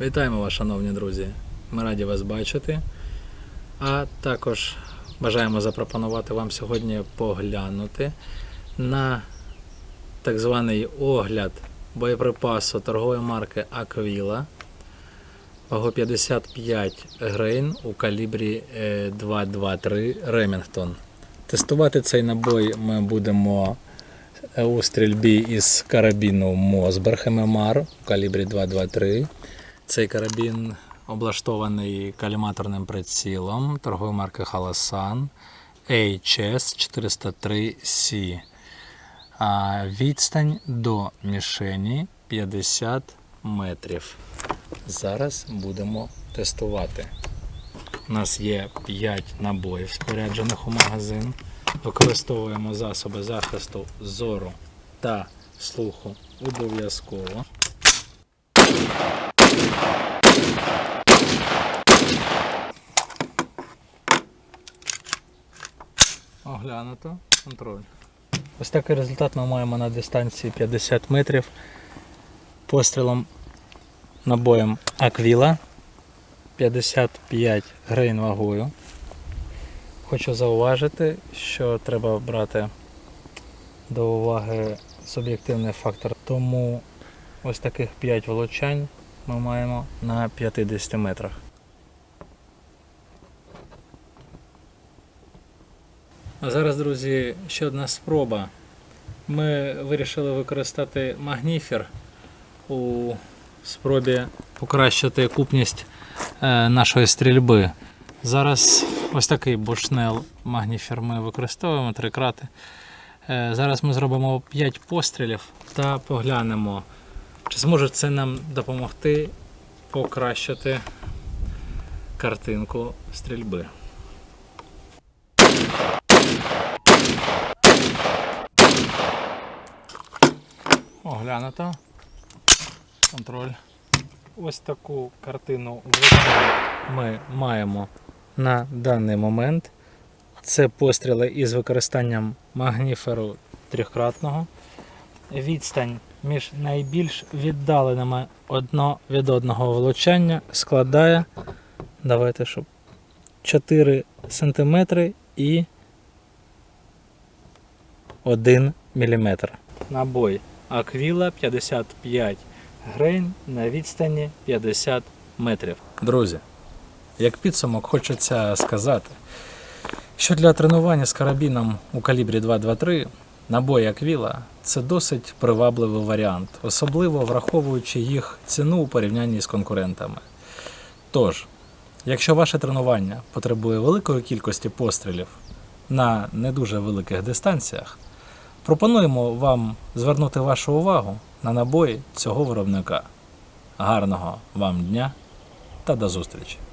Вітаємо вас, шановні друзі! Ми раді вас бачити. А також бажаємо запропонувати вам сьогодні поглянути на так званий огляд боєприпасу торгової марки Aquila вагу 55 грейн у калібрі е, 223 Remington. Тестувати цей набой ми будемо е, у стрільбі із карабіну Мосберг ММР у калібрі 223. Цей карабін облаштований каліматорним прицілом торгової марки Halasan HS 403C. Відстань до мішені 50 метрів. Зараз будемо тестувати. У нас є 5 набоїв споряджених у магазин. Використовуємо засоби захисту зору та слуху обов'язково. Оглянуто. Контроль. Ось такий результат ми маємо на дистанції 50 метрів пострілом набоєм Аквіла 55 грейн вагою. Хочу зауважити, що треба брати до уваги суб'єктивний фактор, тому ось таких 5 влучань ми маємо на 50 метрах. А зараз, друзі, ще одна спроба. Ми вирішили використати магніфер у спробі покращити купність е, нашої стрільби. Зараз ось такий бушнел магніфер ми використовуємо три крати. Е, Зараз ми зробимо 5 пострілів та поглянемо, чи зможе це нам допомогти покращити картинку стрільби. Оглянуто. Контроль. Ось таку картину ми маємо на даний момент. Це постріли із використанням магніферу трьохкратного. Відстань між найбільш віддаленими одно від одного влучання складає давайте, щоб 4 см і 1 мм. Набой Аквіла 55 грейн на відстані 50 метрів. Друзі, як підсумок хочеться сказати, що для тренування з карабіном у калібрі 223 набої Аквіла це досить привабливий варіант, особливо враховуючи їх ціну у порівнянні з конкурентами. Тож, якщо ваше тренування потребує великої кількості пострілів на не дуже великих дистанціях, пропонуємо вам звернути вашу увагу на набої цього виробника. Гарного вам дня та до зустрічі!